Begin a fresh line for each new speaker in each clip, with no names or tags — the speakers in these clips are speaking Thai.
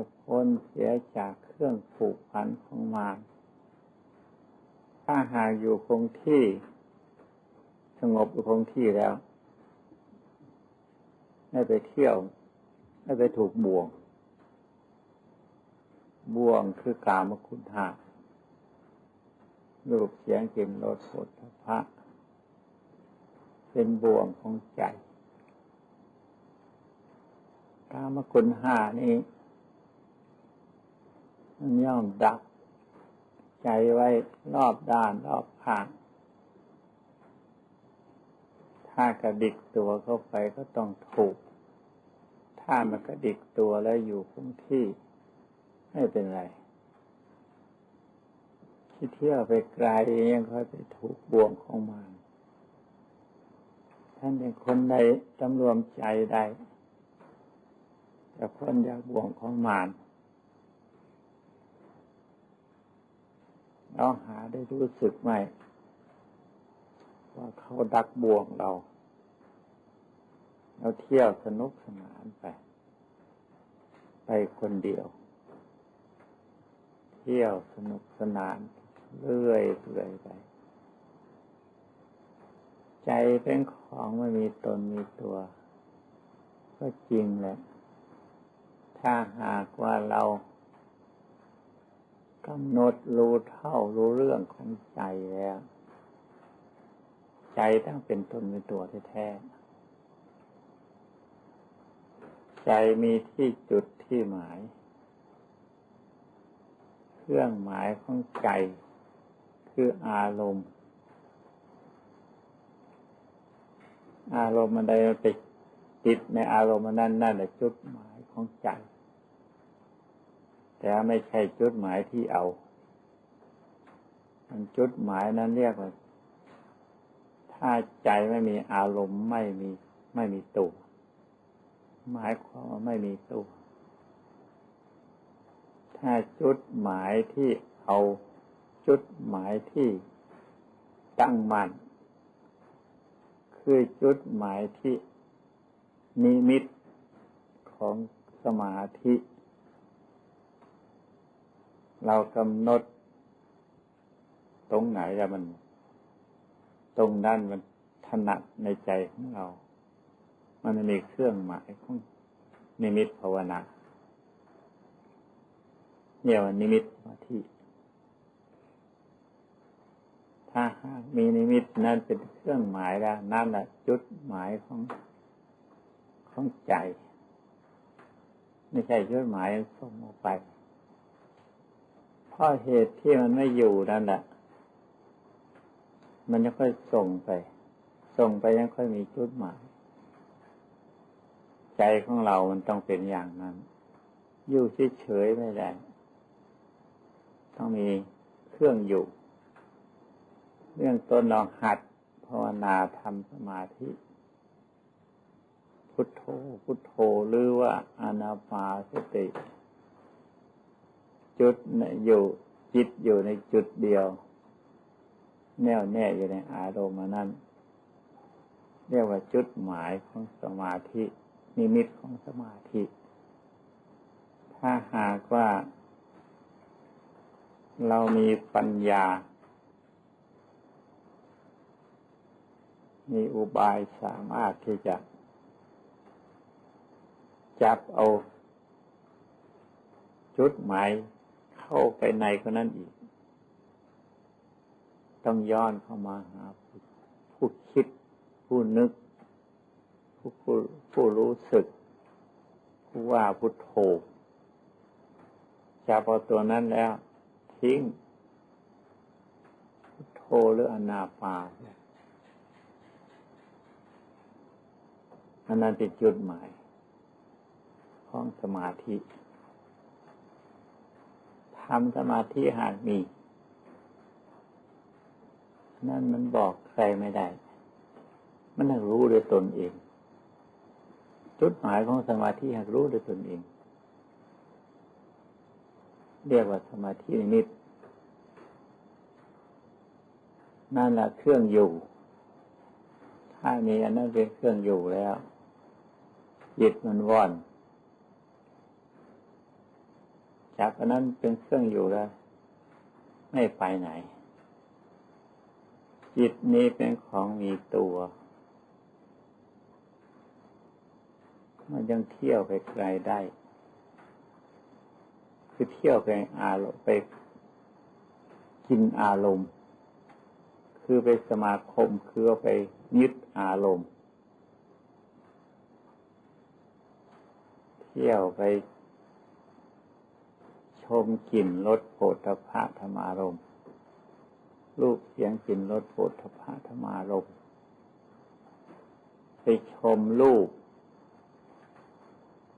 จะพ้นเสียจากเครื่องผูกพันของมารถ้าหากอยู่คงที่ สงบอยู่คงที่แล้วไม่ไปเที่ยวไม่ไปถูกบ่วง บ่วงคือกามคุณหารูปเสียงกลิ่นรสผลพระเป็นบ่วงของใจกามคุณหานี้ ย่อมดักใจไว้รอบด้านรอบข้าง ถ้ากระดิกตัวเข้าไปก็ต้องถูก ถ้ามันกระดิกตัวแล้วอยู่คงที่ ไม่เป็นไรที่เที่ยวไปไกลยังค่อยไปถูกบ่วงของมันท่านเป็นคนใดจำรวมใจได้จะพ้นจากบ่วงของมาร เราหาได้รู้สึกไหมว่าเขาดักบ่วงเรา เราเที่ยวสนุกสนานไป ไปคนเดียว เที่ยวสนุกสนาน เรื่อยเรื่อยไป ใจเป็นของไม่มีตนมีตัว ก็จริงแหละ ถ้าหากว่าเรา กำหนดรู้เท่ารู้เรื่องของใจแล้ว ใจตั้งเป็นตนเป็นตัวแท้ๆใจมีที่จุดที่หมาย เครื่องหมายของใจคืออารมณ์ อารมณ์มันใดมันไปติดในอารมณ์นั้นนั่นแหละจุดหมายของใจ แต่ไม่ใช่จุดหมายที่เอา มันจุดหมายนั้นเรียกว่า ถ้าใจไม่มีอารมณ์ไม่มีไม่มีตัวหมายความว่าไม่มีตัว ถ้าจุดหมายที่เอาจุดหมายที่ตั้งมัน่นคือจุดหมายที่นิมิตของสมาธิ เรากำหนด ตรงไหนแล้วมัน ตรงนั้นมันถนัดในใจของเรา มันมีเครื่องหมายของนิมิตภาวนาเนี่ยว่านิมิตมาที่ ถ้ามีนิมิตนั่นเป็นเครื่องหมายแล้วนั่นแหละจุดหมายของของใจ ไม่ใช่จุดหมายส่งออกไป ราะเหตุที่มันไม่อยู่นั่นแหละมันจะค่อยส่งไป ส่งไปยังค่อยมีจุดหมาย ใจของเรามันต้องเป็นอย่างนั้น อยู่เฉยๆไม่ได้ ต้องมีเครื่องอยู่ เรื่องต้นลองหัดภาวนาทำสมาธิ พุทโธ พุทโธหรือว่าอนาปาสติ จุดอยู่จิตอยู่ในจุดเดียว แน่วแน่อยู่ในอารมณ์นั้นเรียกว่าจุดหมายของสมาธิ นิมิตของสมาธิ ถ้าหากว่า เรามีปัญญา มีอุบายสามารถที่จะ จับเอา จุดหมาย เข้าไปในคนนั้นอีก ต้องย้อนเข้ามาหาผู้คิด ผู้นึก ผู้ผู้ผู้รู้สึก ผู้ว่าพุทโธจะพอตัวนั้นแล้ว ทิ้งพุทโธหรืออนาปาอันนั้นเป็นจุดหมาย ของสมาธิ ทำสมาธิหากมี นั่นมันบอกใครไม่ได้ มันรู้ด้วยตนเอง จุดหมายของสมาธิหากรู้ด้วยตนเอง เรียกว่าสมาธินิดนั่นแหละเครื่องอยู่ ถ้ามีอันนั้นเป็นเครื่องอยู่แล้วจิตมันว่อน จับอันนั้นเป็นเครื่องอยู่แล้ว ไม่ไปไหน จิตนี้เป็นของมีตัว มันยังเที่ยวไปไกลได้ คือเที่ยวไปอารมณ์ไปกินอารมณ์ คือไปสมาคมคือไปยึดอารมณ์ เที่ยวไป ชมกลิ่นรสโผฏฐะธรรมารมรูปเสียงกลิ่นรสโผฏฐะธรรมารมไปชมรูป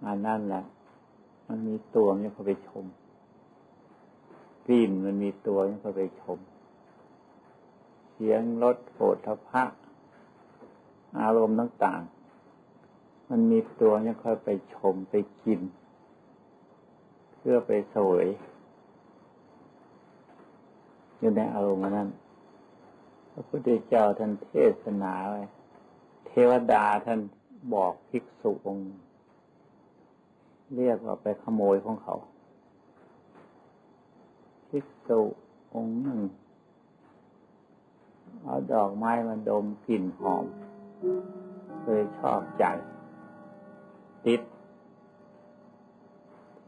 อันนั่นแหละมันมีตัวมันก็ไปชมกลิ่นมันมีตัวมันก็ไปชม เสียงรสโผฏฐะอารมณ์ต่างๆ มันมีตัวมันก็ไปชมไปกิน เพื่อไปสวยอยู่ในอารมณ์นั้น พระพุทธเจ้าท่านเทศนาไว้เทวดาท่านบอกภิกษุองค์ เรียกว่าไปขโมยของเขา ภิกษุองค์หนึ่ง เอาดอกไม้มาดมกลิ่นหอมเลยชอบใจ ติด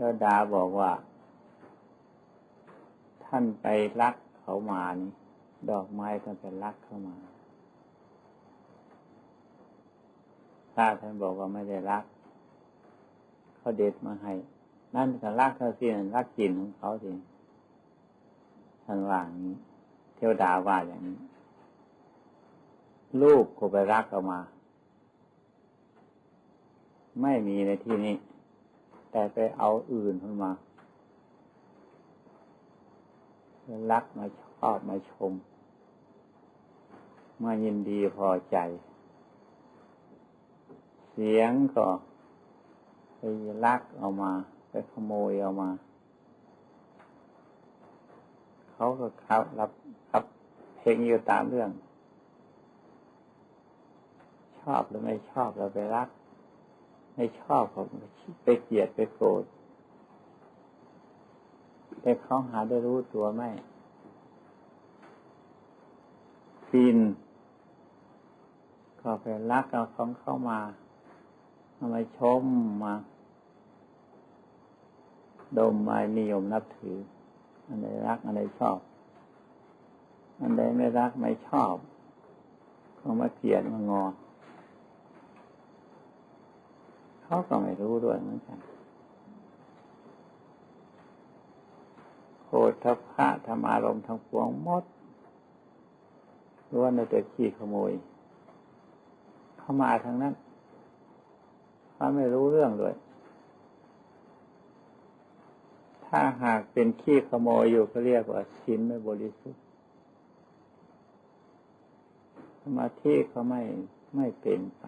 เทวดาบอกว่า ท่านไปรักเขามานี่ดอกไม้ท่านไปรักเขามาถ้าท่านบอกว่าไม่ได้รัก เขาเด็ดมาให้ นั่นก็รักเขาสิรักกลิ่นของเขาสิท่านว่าอย่างนี้เทวดาว่าอย่างนี้ ลูกก็ไปรักเอามา ไม่มีในที่นี้ แต่ไปเอาอื่นขึ้นมารักมาชอบมาชม มายินดีพอใจ เสียงก็ไปลักเอามา ไปขโมยเอามา เขาก็ครับรับครับเพลงอยู่ตามเรื่อง ชอบหรือไม่ชอบเราไปรัก ไม่ชอบเขาไปเกลียดไปโกรธแต่เขาหาได้รู้ตัวไหมฟินก็ไปรักเอาของเข้ามาเอามาชมมา ดมมานิยมนับถือ อันใดรักอันใดชอบ อันใดไม่รักไม่ชอบก็มาเกลียดมางอ เขาก็ไม่รู้ด้วยเหมือนกันโคทพระธรรมารมทั้งปวงมดล้วนแต่ขี้ขโมย เข้ามาทางนั้นเขาไม่รู้เรื่องด้วย ถ้าหากเป็นขี้ขโมยอยู่ก็เรียกว่าศีลไม่บริสุทธิ์สมาธิเขาไม่ไม่เป็นไป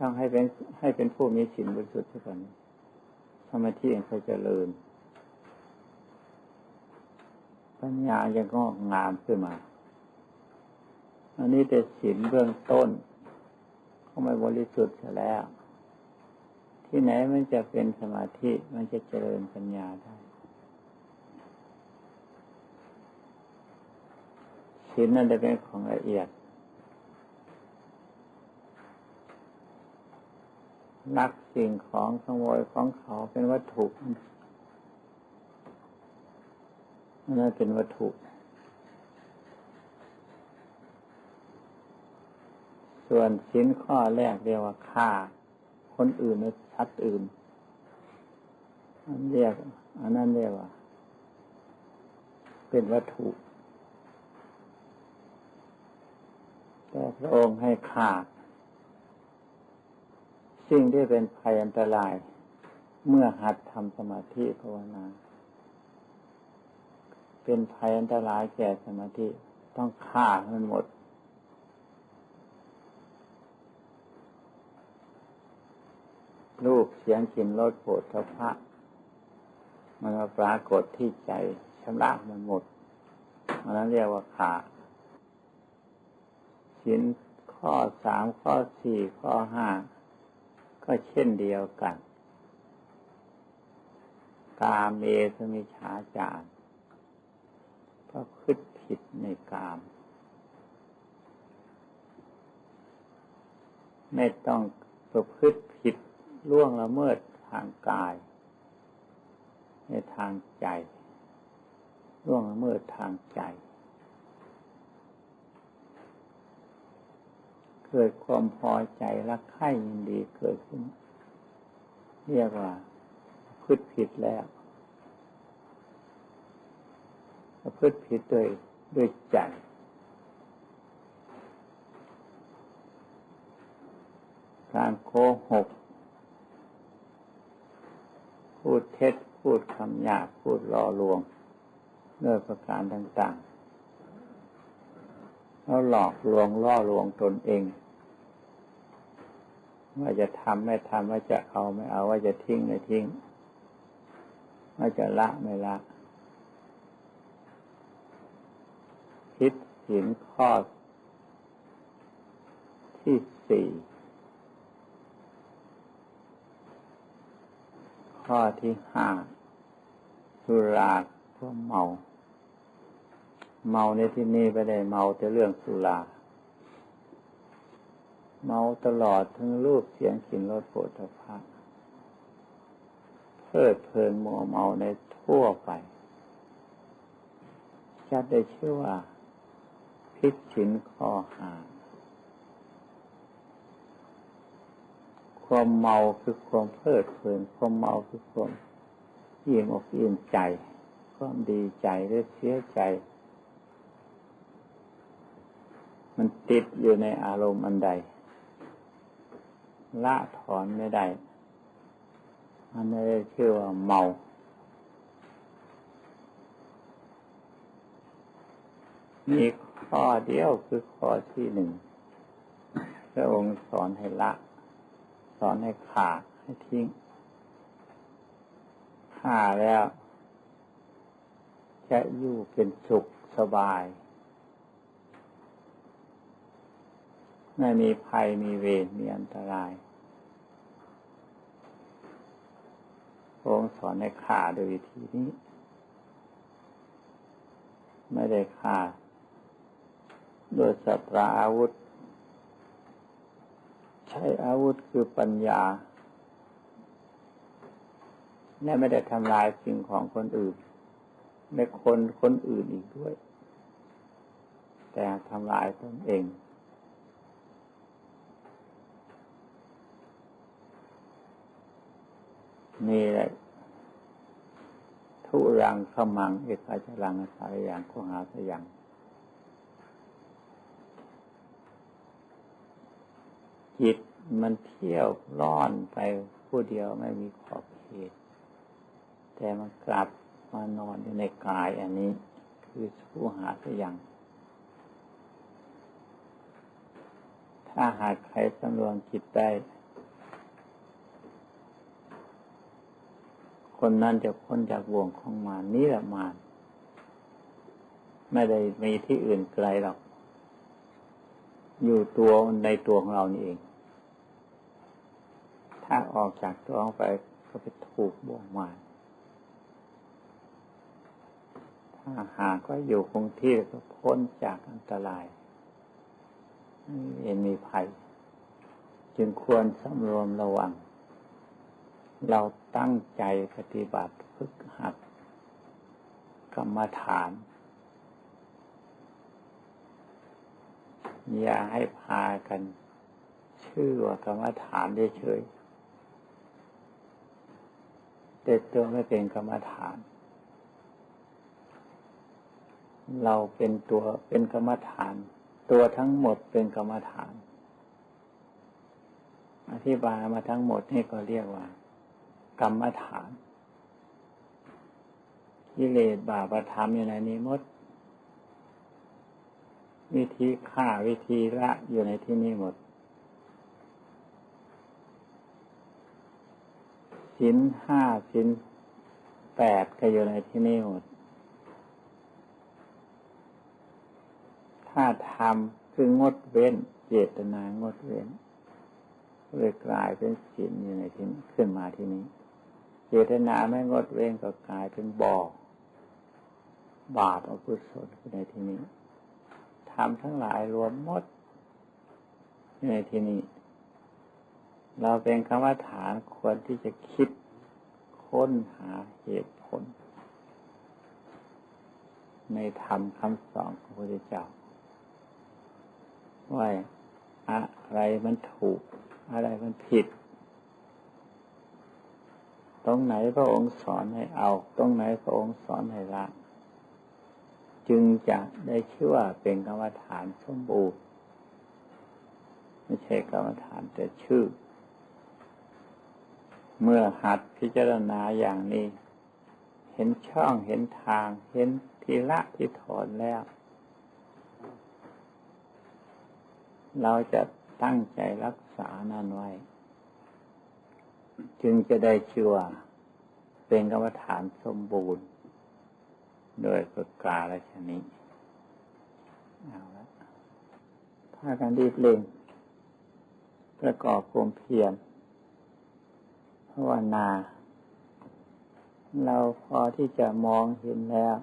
ต้องให้เป็นให้เป็นผู้มีศีลบริสุทธิ์เท่านั้นสมาธิเองเขาจเจริญ ปัญญายังงอกงามขึ้นมา อันนี้แต่ศีลเบื้องต้นก็ไม่บริสุทธิ์แล้ว ที่ไหนมันจะเป็นสมาธิมันจะเจริญปัญญาได้ศีลนั่นจะเป็นของละเอียด นักสิ่งของขโมยของเขาเป็นวัตถุนั่นเป็นวัตถุ ส่วนชิ้นข้อแรกเรียกว่าฆ่า คนอื่นในชัดอื่นอันเรียกอันนั้นเรียกว่า เป็นวัตถุแต่พระองค์ให้ขาด สิ่งที่เป็นภัยอันตราย เมื่อหัดทำสมาธิภาวนา เป็นภัยอันตรายแก่สมาธิต้องฆ่ามันหมด รูปเสียงกลิ่นรสโผฏฐพะมันมาปรากฏที่ใจชำระมันหมดอันนั้นเรียกว่าขาสินข้อสามข้อสี่ข้อห้า ก็เช่นเดียวกัน กาเมสมิชาจารเพราะคิดผิดในกาม ไม่ต้องประพฤติผิดล่วงละเมิดทางกาย ในทางใจล่วงละเมิดทางใจ เกิดความพอใจรักใคร่ยินดีเกิดขึ้น เรียกว่าพืชผิดแล้วพฤติผิดโดยด้วยใจการโกหก พูดเท็จ พูดคำหยาบพูดล่อลวงด้วยประการต่างๆ แล้วหลอกลวงล่อลวงตนเองว่าจะทำไม่ทำว่าจะเอาไม่เอาว่าจะทิ้งไม่ทิ้ง ว่าจะละไม่ละ คิดสินข้อที่สี่ข้อที่ห้าสุราความเมา เมาในที่นี้ไม่ได้เมาแต่เรื่องสุราเมาตลอดทั้งรูปเสียงกลิ่นรสโผฏฐัพะเพลิดเพลินมัวเมาในทั่วไปจะได้ชื่อว่า พิษชินข้อหาความเมาคือความเพลิดเพลิน ความเมาคือความยิ่มอกยิ่มใจ ความดีใจหรือเสียใจ มันติดอยู่ในอารมณ์อันใด ละถอนไม่ได้มันไม่ได้ชื่อว่าเมา มีข้อเดียวคือข้อที่หนึ่งพระองค์สอนให้ละ สอนให้ขาดให้ทิ้งฆ่าแล้ว จะอยู่เป็นสุขสบาย ไม่มีภัยมีเวรมีอันตรายพระองค์สอนให้ฆ่าโดยวิธีนี้ ไม่ได้ฆ่าโดยสัตราอาวุธ ใช้อาวุธคือปัญญา และไม่ได้ทำลายสิ่งของคนอื่นในคนคนอื่นอีกด้วย แต่ทำลายตนเอง นี่แหละทุรังขมังเอกาจรังสายอย่างโคหาสยังจิตมันเที่ยวร่อนไปผู้เดียวไม่มีขอบเขต แต่มันกลับมานอนอยู่ในกายอันนี้ คือผู้หาสยังถ้าหากใครสำรวมจิตได้ คนนั้นจะพ้นจากวงของมารนี่แหละมารไม่ได้มีที่อื่นไกลหรอก อยู่ตัวในตัวของเรานี่เอง ถ้าออกจากท้องไปก็ไปถูกบ่วงมาถ้าหากก็อยู่คงที่ก็พ้นจากอันตรายเอ็นมีภัย จึงควรสำรวมระวัง เราตั้งใจปฏิบัติฝึกหัดกรรมฐาน อย่าให้พากัน ชื่อว่ากรรมฐานเฉยๆแต่ตัวไม่เป็นกรรมฐาน เราเป็นตัวเป็นกรรมฐาน ตัวทั้งหมดเป็นกรรมฐาน อธิบายมาทั้งหมดนี่ก็เรียกว่า กรรมฐานกิเลสบาปธรรมอยู่ในนี้หมดวิธีฆ่าวิธีละอยู่ในที่นี้หมดสินห้าสินแปดก็อยู่ในที่นี่หมด ถ้าทำคืองดเว้น เจตนางดเว้นเลยกลายเป็นสินอยู่ในที่นี้ขึ้นมาที่นี้ เจตนาไม่งดเว้นก็กลายเป็นบ่อบาปอกุศลในที่นี้ทำทั้งหลายรวมหมดในที่นี้ เราเป็นคำว่าฐานควรที่จะคิดค้นหาเหตุผล ในธรรมคำสอนของพระพุทธเจ้าว่าอะไรมันถูก อะไรมันผิด ตรงไหนพระองค์สอนให้เอา ตรงไหนพระองค์สอนให้ละ จึงจะได้ชื่อว่าเป็นกรรมฐานสมบูรณ์ ไม่ใช่กรรมฐานแต่ชื่อ เมื่อหัดพิจารณาอย่างนี้ เห็นช่องเห็นทาง เห็นทีละที่ถอนแล้ว เราจะตั้งใจรักษานั่นไว้ จึงจะได้ชื่อว่าเป็นกรรมฐานสมบูรณ์โดยประกาศชนิดเอาละถ้ากันรีบเร่งประกอบความเพียรภาวนา เราพอที่จะมองเห็นแล้ว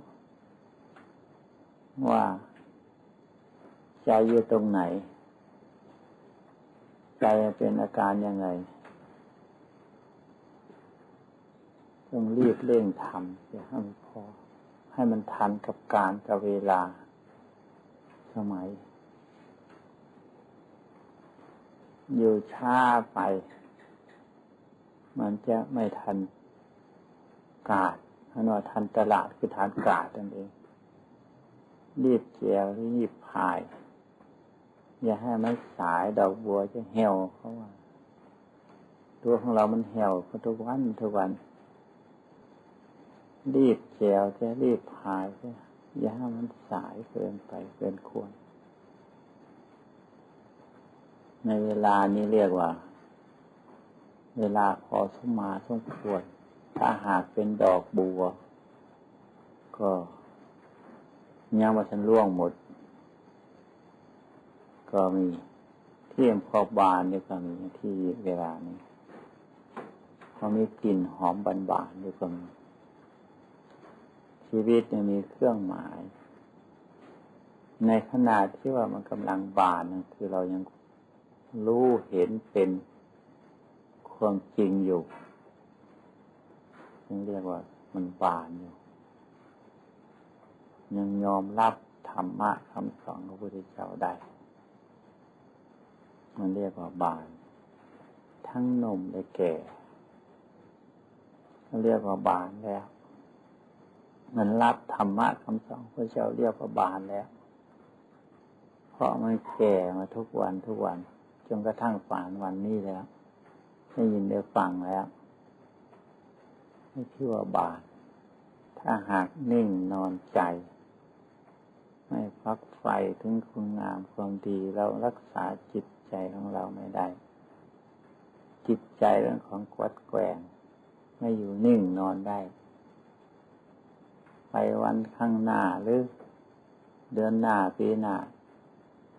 ว่าใจอยู่ตรงไหน ใจเป็นอาการยังไง ต้องรีบเร่งทำอย่าให้มันพอ ให้มันทันกับการกับเวลา สมัย อยู่ช้าไป มันจะไม่ทันกาดอันว่าทันตลาดคือทานกาดนั่นเอง รีบเจียวรีบพาย อย่าให้มันสายดอกบัวจะเหี่ยวเขาว่า ตัวของเรามันเหี่ยวทุกวันทุกวัน รีบแจวจะรีบพายจะอย่าให้มันสายเกินไปเกินควร ในเวลานี้เรียกว่า เวลาพอสมมาสมควร ถ้าหากเป็นดอกบัว ก็ยังมาฉันล่วงหมด ก็มีเที่อำเภอบานนี่ก็มีที่เวลานี้เขามีกลิ่นหอมบานบานด้วยก็มี ชีวิตยังมีเครื่องหมาย ในขณะที่ว่ามันกำลังบานนะคือเรายังรู้เห็นเป็นความจริงอยู่ยังเรียกว่ามันบานอยู่ ยังยอมรับธรรมะคำสอนของพระพุทธเจ้าได้ มันเรียกว่าบาน ทั้งนมและแก่เรียกว่าบานแล้ว มันรับธรรมะคำสอนพระเจ้าเรียกว่าบานแล้ว เพราะมันแก่มาทุกวันทุกวันจนกระทั่งป่านวันนี้แล้วได้ยินได้ฟังแล้วไม่ชื่อว่าบานถ้าหากนิ่งนอนใจ ไม่พักไฟถึงคุณงามความดีเรารักษาจิตใจของเราไม่ได้ จิตใจเรื่องของกวัดแกงไม่อยู่นิ่งนอนได้ ไปวันข้างหน้าหรือเดือนหน้าปีหน้า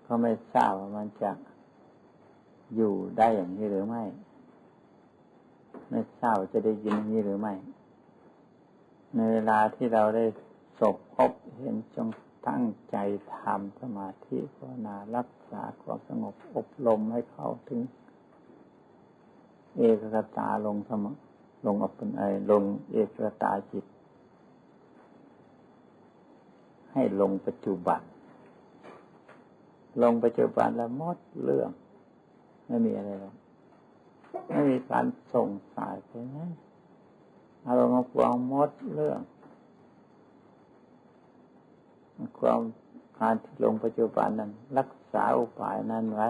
ก็ไม่ทราบว่ามันจะอยู่ได้อย่างนี้หรือไม่ ไม่ทราบจะได้ยินอย่างนี้หรือไม่ ในเวลาที่เราได้สบพบเห็นจงตั้งใจทำสมาธิภาวนารักษาความสงบอบรมให้เขาถึง เอกกตาลงสมลงอัปปนไอลงเอกกตาจิต ให้ลงปัจจุบัน ลงปัจจุบันแล้วมดเรื่อง ไม่มีอะไรแล้วไม่มีการส่งสายไปไหนอารมณ์ของวางมดเรื่อง ความการที่ลงปัจจุบันนั้น รักษาอุปายนั้นไว้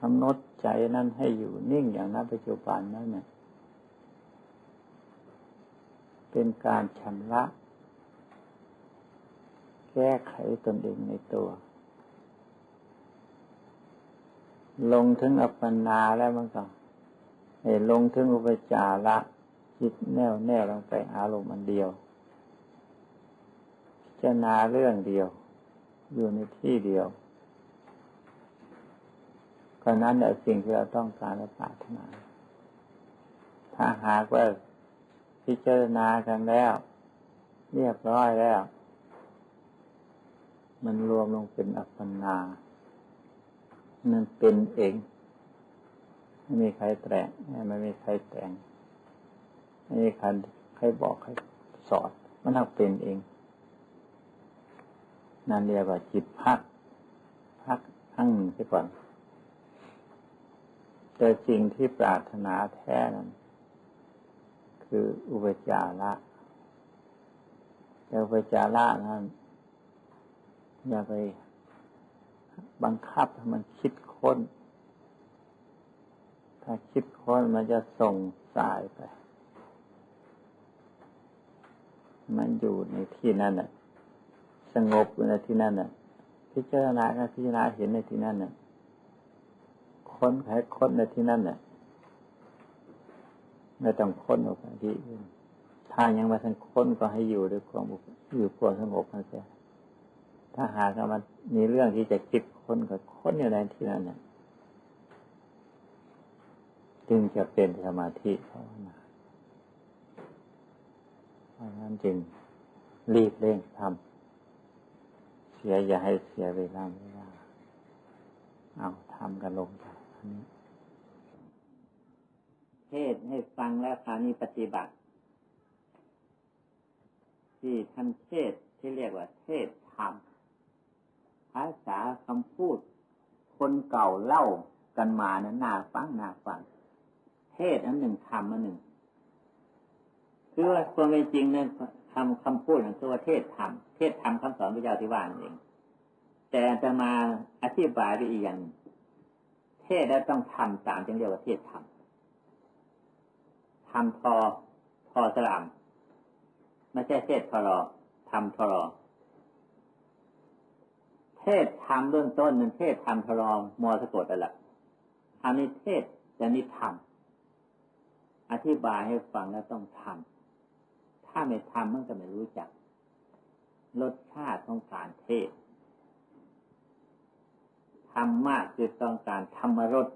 กำหนดใจนั้นให้อยู่นิ่งอย่างนั้นปัจจุบันนั้นเนี่ยเป็นการชำระ แก้ไขตนเองในตัว ลงถึงอัปปนาแล้วมันก็ลงถึงอุปจาระจิตแน่วแน่ลงไปอารมณ์อันเดียวจารณาเรื่องเดียว อยู่ในที่เดียวก็นั้นแหละสิ่งที่เราต้องการและปรารถนาถ้าถ้าหากว่าพิจารณากันแล้ว เรียบร้อยแล้ว มันรวมลงเป็นอัปปนา มันเป็นเอง ไม่มีใครแต่ไม่มีใครแต่ง ไม่มีใครใครบอกใครสอนมันทักเป็นเอง นั่นเรียกว่าจิตพัก พักทั้งหนึ่งไปก่อน แต่สิ่งที่ปรารถนาแท้นั้น คืออุปจาระแต่อุปจาระนั้น อย่าไปบังคับให้มันคิดค้น ถ้าคิดค้นมันจะส่งสายไป มันอยู่ในที่นั่นน่ะ สงบอยู่ในที่นั่นน่ะ พิจารณาก็พิจารณาเห็นในที่นั่นน่ะ ค้นใครค้นในที่นั่นน่ะ ไม่ต้องค้นออกไปที่อื่นถ้ายังมาทันค้นก็ให้อยู่ด้วยความอยู่ความสงบนะเสีย ถ้าหากมันมีเรื่องที่จะคิดค้นก็ค้นอยู่ในที่นั้นเนี่ยจึงจะเป็นสมาธิภาวนาเพราะนั้นจึงรีบเร่งทำเสียอย่าให้เสียเวลาเวลาเอาทำกันลงจากอันนี้ เทศให้ฟังแล้วคราวนี้ปฏิบัติ ที่ท่านเทศที่เรียกว่าเทศธรรม ภาษาคำพูด คนเก่าเล่ากันมานะน่าฟังน่าฟัง เทศอันหนึ่งธรรมอันหนึ่ง คือว่าความเป็นจริงเนี่ยคำคำพูดของตัวเทศธรรมเทศธรรมคำสอนพระเจ้าที่ว่านั่นเอง แต่จะมาอธิบายไปอีกอย่างเทศแล้วต้องทำตามจึงเรียกว่าเทศธรรมทำพอพอสลามไม่ใช่เทศทรอทำทรอ เทศทำเบื้องต้นนั้นเทศทำทรองมอสะกดอะไรอันนี้เทศจะนิทำอธิบายให้ฟังแล้วต้องทำถ้าไม่ทำมันก็ไม่รู้จักรสชาติของการเทศธรรมะคือต้องการธรรมรส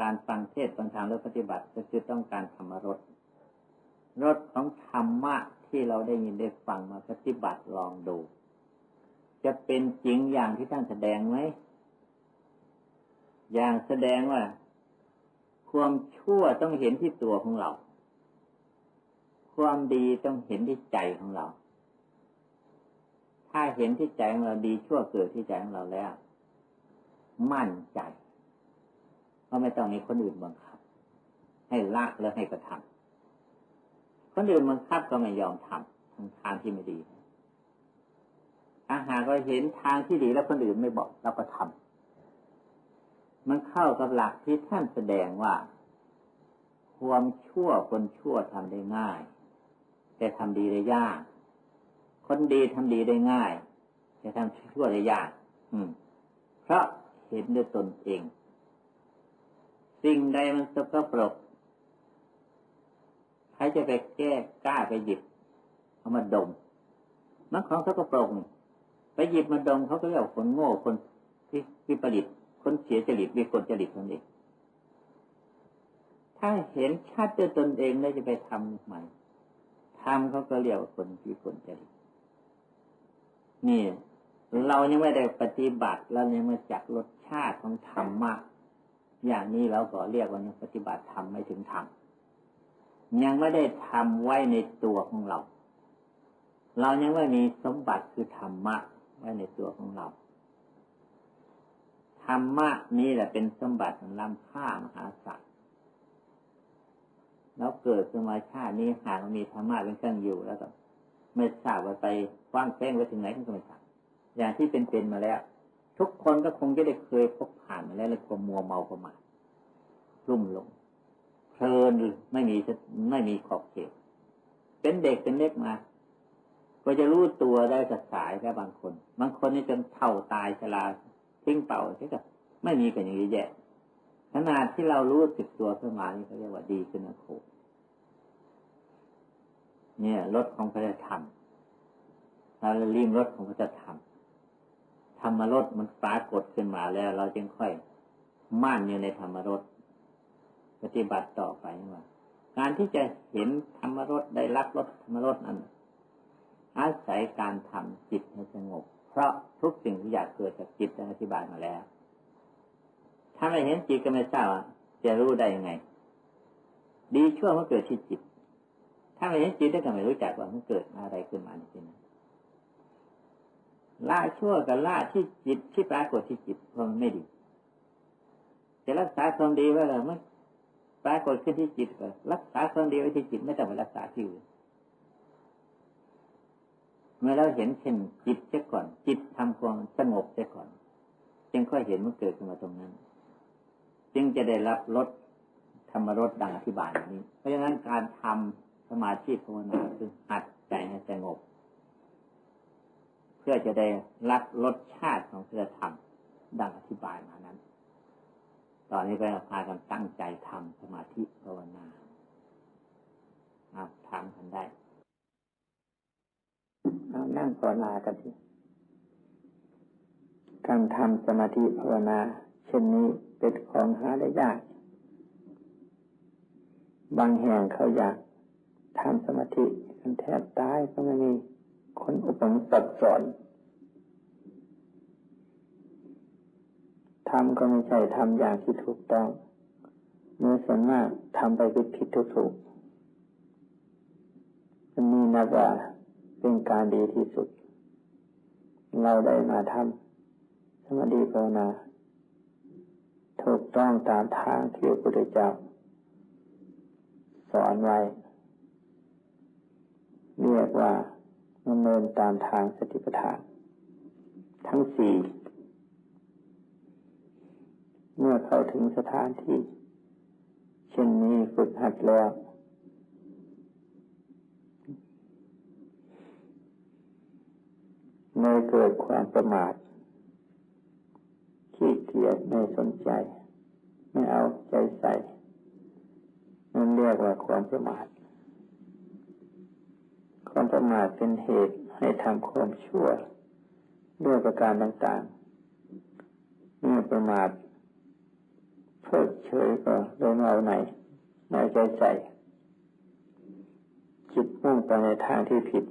การฟังเทศฟังธรรมและปฏิบัติก็คือต้องการธรรมรสรสของธรรมะที่เราได้ยินได้ฟังมาปฏิบัติลองดู จะเป็นจริงอย่างที่ท่านแสดงไหม อย่างแสดงว่า ความชั่วต้องเห็นที่ตัวของเรา ความดีต้องเห็นที่ใจของเรา ถ้าเห็นที่ใจของเราดีชั่วเกิดที่ใจของเราแล้ว มั่นใจก็ไม่ต้องมีคนอื่นบังคับ ให้ละแล้วให้กระทำคนอื่นบังคับก็ไม่ยอมทำทางทางที่ไม่ดี อาหารก็เห็นทางที่ดีแล้วคนอื่นไม่บอกเราก็ทำมันเข้ากับหลักที่ท่านแสดงว่า ความชั่วคนชั่วทำได้ง่าย แต่ทำดีได้ยาก คนดีทำดีได้ง่าย แต่ทำชั่วได้ยาก อืม เพราะเห็นด้วยตนเอง สิ่งใดมันสกปรกใครจะไปแก้กล้าไปหยิบเอามาดมมันของสกปรก ไปหยิบมาดมเขาก็เรียกคนโง่คนที่วิปริตคนเสียจริตวิกลจริตคนเองถ้าเห็นชัดด้วยตนเองแล้วจะไปทำใหม่ทำเขาก็เรียกว่าคนวิกลจริตนี่เรายังไม่ได้ปฏิบัติเรายังไม่จักรสชาติของธรรมะอย่างนี้เราก็เรียกว่ายังปฏิบัติธรรมไม่ถึงธรรมยังไม่ได้ทำไว้ในตัวของเรา เรายังไม่มีสมบัติคือธรรมะ ว้ในตัวของเรา ธรรมะนี้แหละเป็นสมบัติล้ำค่ามหาศาลแล้วเกิดสมาชาตินี้หากมีธรรมะเป็นเครื่องอยู่แล้วก็ไม่ทราบว่าไปว่างแป้งไปถึงไหนก็ไม่ทราบอย่างที่เป็นเป็นมาแล้ว ทุกคนก็คงจะได้เคยพบผ่านมาแล้วในความมัวเมาประมาทรุ่มลงเพลินไม่มีไม่มีขอบเขตเป็นเด็กเป็นเล็กมา ก็จะรู้ตัวได้สัสายแค่บางคน บางคนนี่จนเท่าตายชราทิ้งเป่าใช่ไหมไม่มีกันอย่างนี้แย่ขนาดที่เรารู้สึกตัวขึ้นมานี่เขาเรียกว่าดีขึ้นนะครูเนี่ยรถของพระธรรมเราลีมรถของพระธรรมธรรมรสมันปรากฏขึ้นมาแล้ว เราจึงค่อยมั่นอยู่ในธรรมรสปฏิบัติต่อไปว่าการที่จะเห็นธรรมรสได้รับรสธรรมรสนั้น อาศัยการทำจิตให้สงบ เพราะทุกสิ่งทุกอยางเกิดจากจิตได้อธิบายมาแล้ว ถ้าไม่เห็นจิตก็ไม่ทราบจะรู้ได้ยังไง ดีชั่วมันเกิดที่จิต ถ้าไม่เห็นจิตได้ก็ไม่รู้จักว่ามันเกิดอะไรขึ้นมาในที่นั้นละชั่วกับละที่จิตที่ปรากฏที่จิตเพราะมันไม่ดีจะรักษาความดีไว้เลยมันปรากฏขึ้นที่จิตก็รักษาความดีไว้ที่จิตไม่ต้องไปรักษาที่อื่น มื่อเราเห็นเช่นจิตเสียก่อน จิตทำความสงบเสียก่อน จึงค่อยเห็นมันเกิดขึ้นมาตรงนั้น จึงจะได้รับรสธรรมรสดังอธิบายนี้ เพราะฉะนั้นการทำสมาธิภาวนาคือหัดใจให้สงบ เพื่อจะได้รับรสชาติของศีลธรรมดังอธิบายมานั้น ตอนนี้ก็พากันตั้งใจทำสมาธิภาวนาทำกันได้ เอานั่งภาวนากันทีการทำสมาธิภาวนา เช่นนี้เป็นของหาได้ยาก บางแห่งเขาอยากทำสมาธิกันแทบตายก็ไม่มีคนอุปถัมภ์สอนทำก็ไม่ใช่ทำอย่างที่ถูกต้องเมื่อส่วนมากทำไปผิดผิดถูกถูกมันมีนับว่า เป็นการดีที่สุด เราได้มาทำสมาธิภาวนาถูกต้องตามทางที่พระพุทธเจ้า สอนไว้ เรียกว่าดำเนินตามทางสติปัฏฐาน ทั้งสี่เมื่อเข้าถึงสถานที่ เช่นนี้ฝึกหัดแล้ว ไม่เกิดความประมาทขี้เกียจไม่สนใจ ไม่เอาใจใส่นั่นเรียกว่าความประมาท ความประมาทเป็นเหตุให้ทำความชั่วด้วยประการต่างๆเมื่อประมาทเพิกเฉยก็โดยเอาไหนไม่ใจใส่จิตมุ่งไปในทางที่ผิด